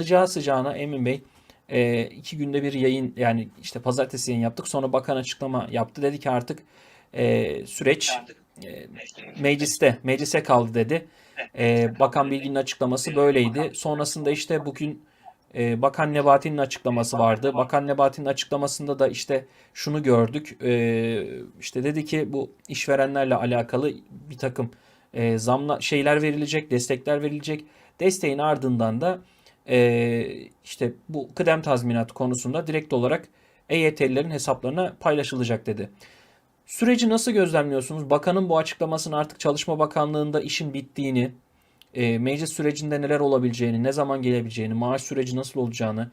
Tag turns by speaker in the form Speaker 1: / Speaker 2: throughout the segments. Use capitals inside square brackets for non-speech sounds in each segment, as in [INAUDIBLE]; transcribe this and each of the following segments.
Speaker 1: Sıcağı sıcağına Emin Bey e, iki günde bir yayın yani işte pazartesi yayın yaptık. Sonra bakan açıklama yaptı. Dedi ki artık e, süreç e, mecliste meclise kaldı dedi. E, Bakan Bilgin'in açıklaması böyleydi. Sonrasında işte bugün e, Bakan Nebati'nin açıklaması vardı. Bakan Nebati'nin açıklamasında da işte şunu gördük. E, işte dedi ki bu işverenlerle alakalı bir takım e, zamla şeyler verilecek, destekler verilecek. Desteğin ardından da e, işte bu kıdem tazminatı konusunda direkt olarak EYT'lilerin hesaplarına paylaşılacak dedi. Süreci nasıl gözlemliyorsunuz? Bakanın bu açıklamasının artık Çalışma Bakanlığı'nda işin bittiğini, e, meclis sürecinde neler olabileceğini, ne zaman gelebileceğini, maaş süreci nasıl olacağını,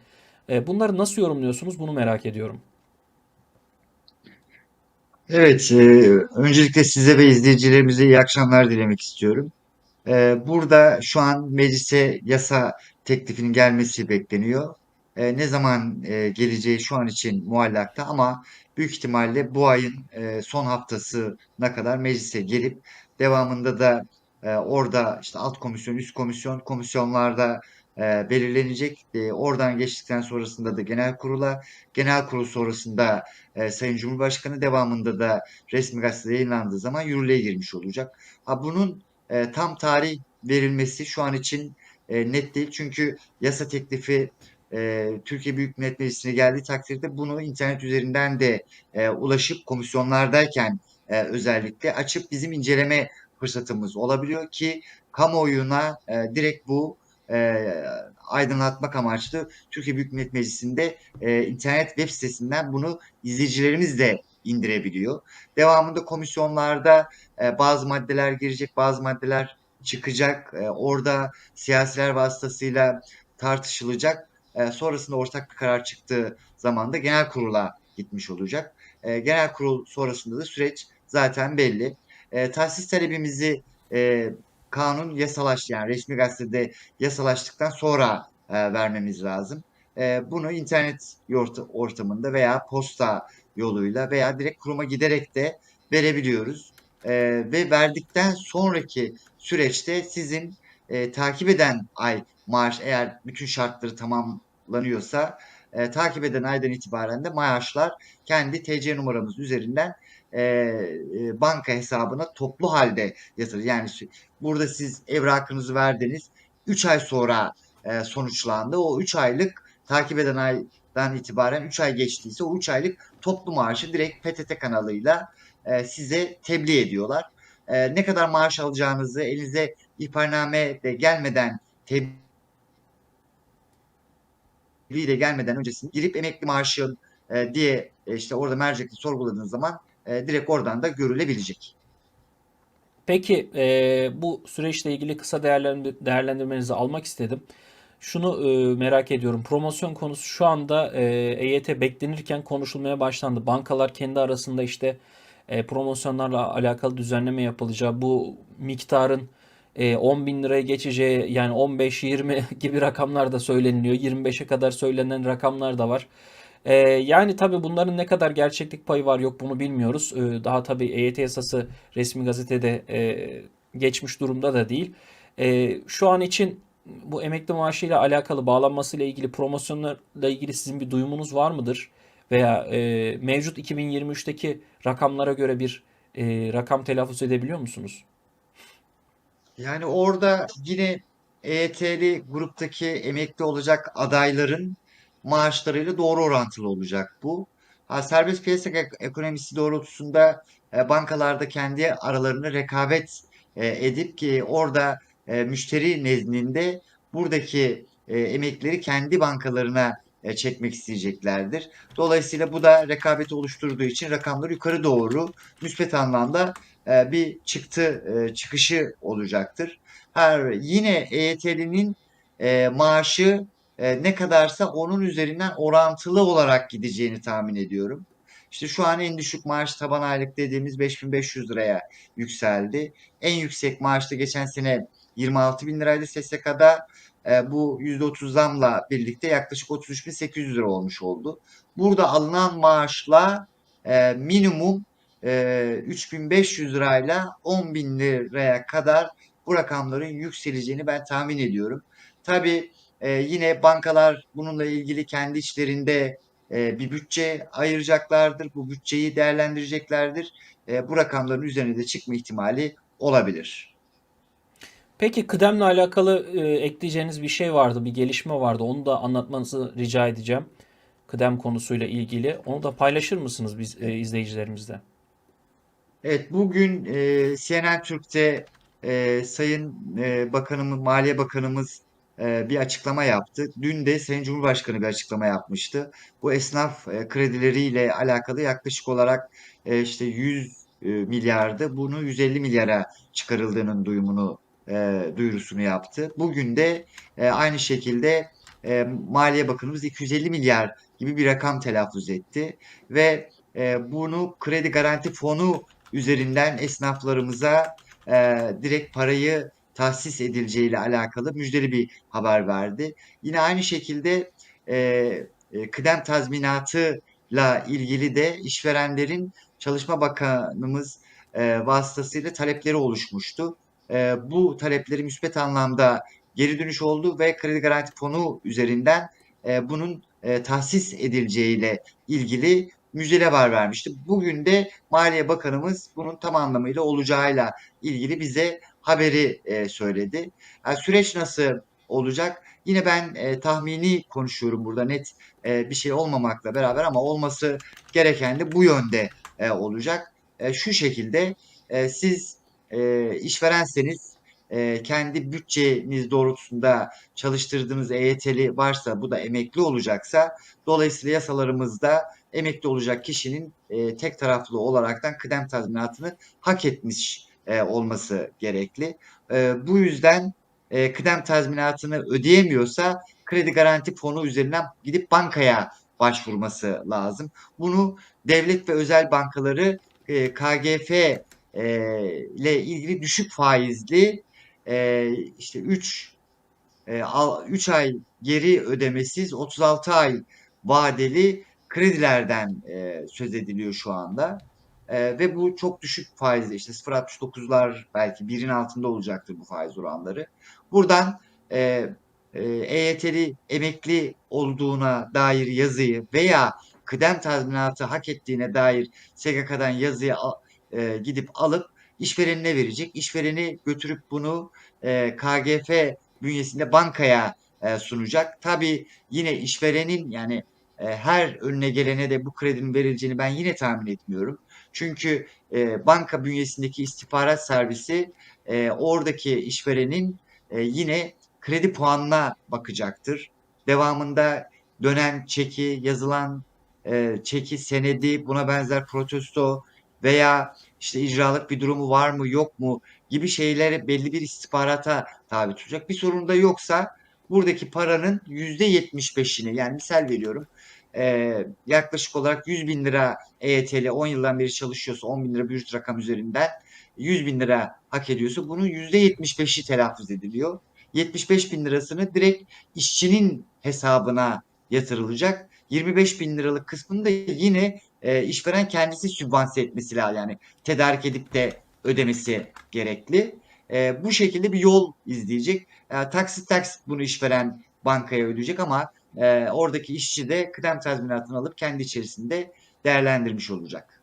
Speaker 1: e, bunları nasıl yorumluyorsunuz? Bunu merak ediyorum.
Speaker 2: Evet, e, öncelikle size ve izleyicilerimize iyi akşamlar dilemek istiyorum. E, burada şu an meclise yasa teklifinin gelmesi bekleniyor. E, ne zaman e, geleceği şu an için muallakta ama büyük ihtimalle bu ayın e, son haftasına kadar meclise gelip devamında da e, orada işte alt komisyon, üst komisyon, komisyonlarda e, belirlenecek. E, oradan geçtikten sonrasında da genel kurula, genel kurul sonrasında Sayın Cumhurbaşkanı devamında da resmi gazetede yayınlandığı zaman yürürlüğe girmiş olacak. Ha bunun e, tam tarih verilmesi şu an için e, net değil. Çünkü yasa teklifi e, Türkiye Büyük Millet Meclisi'ne geldiği takdirde bunu internet üzerinden de e, ulaşıp komisyonlardayken e, özellikle açıp bizim inceleme fırsatımız olabiliyor ki kamuoyuna e, direkt bu e, aydınlatmak amaçlı Türkiye Büyük Millet Meclisi'nde e, internet web sitesinden bunu izleyicilerimiz de indirebiliyor. Devamında komisyonlarda e, bazı maddeler girecek, bazı maddeler çıkacak. E, orada siyasiler vasıtasıyla tartışılacak. E, sonrasında ortak bir karar çıktığı zaman da genel kurula gitmiş olacak. Genel kurul sonrasında da süreç zaten belli. E, tahsis talebimizi kanun yasalaştı yani resmi gazetede yasalaştıktan sonra vermemiz lazım. Bunu internet ortamında veya posta yoluyla veya direkt kuruma giderek de verebiliyoruz. E, ve verdikten sonraki süreçte sizin e, takip eden ay maaş eğer bütün şartları tamamlanıyorsa e, takip eden aydan itibaren de maaşlar kendi TC numaramız üzerinden e, e, banka hesabına toplu halde yatırır. Yani burada siz evrakınızı verdiniz. 3 ay sonra e, sonuçlandı. O 3 aylık takip eden aydan itibaren 3 ay geçtiyse o 3 aylık toplu maaşı direkt PTT kanalıyla e, size tebliğ ediyorlar. E, ne kadar maaş alacağınızı elinize ihbarname de gelmeden tebliğ de gelmeden öncesinde girip emekli maaşı e, diye e, işte orada mercekte sorguladığınız zaman e, direkt oradan da görülebilecek.
Speaker 1: Peki e, bu süreçle ilgili kısa değerlendir- değerlendirmenizi almak istedim. Şunu e, merak ediyorum. Promosyon konusu şu anda e, EYT beklenirken konuşulmaya başlandı. Bankalar kendi arasında işte e, promosyonlarla alakalı düzenleme yapılacağı, bu miktarın e, 10 bin liraya geçeceği yani 15-20 [LAUGHS] gibi rakamlar da söyleniliyor. 25'e kadar söylenen rakamlar da var. E, yani tabii bunların ne kadar gerçeklik payı var yok bunu bilmiyoruz. E, daha tabii EYT yasası resmi gazetede e, geçmiş durumda da değil. E, şu an için bu emekli maaşıyla alakalı bağlanmasıyla ilgili promosyonlarla ilgili sizin bir duyumunuz var mıdır? Veya e, mevcut 2023'teki rakamlara göre bir e, rakam telaffuz edebiliyor musunuz?
Speaker 2: Yani orada yine EYT'li gruptaki emekli olacak adayların maaşlarıyla doğru orantılı olacak bu. Ha, serbest piyasa ek- ekonomisi doğrultusunda e, bankalarda kendi aralarında rekabet e, edip ki orada e, müşteri nezdinde buradaki e, emeklileri kendi bankalarına e, çekmek isteyeceklerdir. Dolayısıyla bu da rekabeti oluşturduğu için rakamlar yukarı doğru müspet anlamda e, bir çıktı e, çıkışı olacaktır. Her yine EYT'linin e, maaşı e, ne kadarsa onun üzerinden orantılı olarak gideceğini tahmin ediyorum. İşte şu an en düşük maaş taban aylık dediğimiz 5500 liraya yükseldi. En yüksek maaşta geçen sene 26 bin liraydı SSK'da. E, bu %30 zamla birlikte yaklaşık 33.800 lira olmuş oldu. Burada alınan maaşla e, minimum e, 3500 lirayla 10.000 liraya kadar bu rakamların yükseleceğini ben tahmin ediyorum. Tabii e, yine bankalar bununla ilgili kendi içlerinde e, bir bütçe ayıracaklardır. Bu bütçeyi değerlendireceklerdir. E, bu rakamların üzerine de çıkma ihtimali olabilir.
Speaker 1: Peki kıdemle alakalı e, ekleyeceğiniz bir şey vardı, bir gelişme vardı. Onu da anlatmanızı rica edeceğim. Kıdem konusuyla ilgili. Onu da paylaşır mısınız biz e, izleyicilerimizle?
Speaker 2: Evet, bugün e, CNN Türk'te e, Sayın e, Bakanımız, Maliye Bakanımız e, bir açıklama yaptı. Dün de Sayın Cumhurbaşkanı bir açıklama yapmıştı. Bu esnaf e, kredileriyle alakalı yaklaşık olarak e, işte 100 e, milyardı. Bunu 150 milyara çıkarıldığının duyumunu e, duyurusunu yaptı. Bugün de e, aynı şekilde e, Maliye Bakanımız 250 milyar gibi bir rakam telaffuz etti ve e, bunu kredi garanti fonu üzerinden esnaflarımıza e, direkt parayı tahsis edileceğiyle alakalı müjdeli bir haber verdi. Yine aynı şekilde e, e, kıdem tazminatıyla ilgili de işverenlerin Çalışma Bakanımız e, vasıtasıyla talepleri oluşmuştu. E, bu talepleri müspet anlamda geri dönüş oldu ve kredi garanti fonu üzerinden e, bunun e, tahsis edileceğiyle ilgili müjdeli haber vermişti. Bugün de Maliye Bakanımız bunun tam anlamıyla olacağıyla ilgili bize haberi e, söyledi. Yani süreç nasıl olacak? Yine ben e, tahmini konuşuyorum burada net e, bir şey olmamakla beraber ama olması gereken de bu yönde e, olacak. E, şu şekilde e, siz e, işverenseniz e, kendi bütçeniz doğrultusunda çalıştırdığınız EYT'li varsa bu da emekli olacaksa dolayısıyla yasalarımızda emekli olacak kişinin e, tek taraflı olaraktan kıdem tazminatını hak etmiş e, olması gerekli. E, bu yüzden e, kıdem tazminatını ödeyemiyorsa kredi garanti fonu üzerinden gidip bankaya başvurması lazım. Bunu devlet ve özel bankaları e, KGF e, ile ilgili düşük faizli e, işte 3 e, 3 ay geri ödemesiz 36 ay vadeli kredilerden e, söz ediliyor şu anda. E, ve bu çok düşük faizli işte 0.69'lar belki birin altında olacaktır bu faiz oranları. Buradan e, e, EYT'li emekli olduğuna dair yazıyı veya kıdem tazminatı hak ettiğine dair SGK'dan yazıyı e, gidip alıp işverenine verecek. İşvereni götürüp bunu e, KGF bünyesinde bankaya e, sunacak. Tabii yine işverenin yani e, her önüne gelene de bu kredinin verileceğini ben yine tahmin etmiyorum. Çünkü e, banka bünyesindeki istihbarat servisi e, oradaki işverenin e, yine kredi puanına bakacaktır. Devamında dönen çeki, yazılan e, çeki, senedi, buna benzer protesto veya işte icralık bir durumu var mı yok mu gibi şeyleri belli bir istihbarata tabi tutacak. Bir sorun da yoksa buradaki paranın %75'ini yani misal veriyorum e, yaklaşık olarak 100 bin lira EYT'li 10 yıldan beri çalışıyorsa 10 bin lira bir rakam üzerinden 100 bin lira hak ediyorsa bunun %75'i telaffuz ediliyor. 75 bin lirasını direkt işçinin hesabına yatırılacak. 25 bin liralık kısmını da yine e, işveren kendisi sübvanse etmesi lazım. Yani tedarik edip de ödemesi gerekli. E, bu şekilde bir yol izleyecek. E, taksit taksit bunu işveren bankaya ödeyecek ama e, oradaki işçi de kıdem tazminatını alıp kendi içerisinde değerlendirmiş olacak.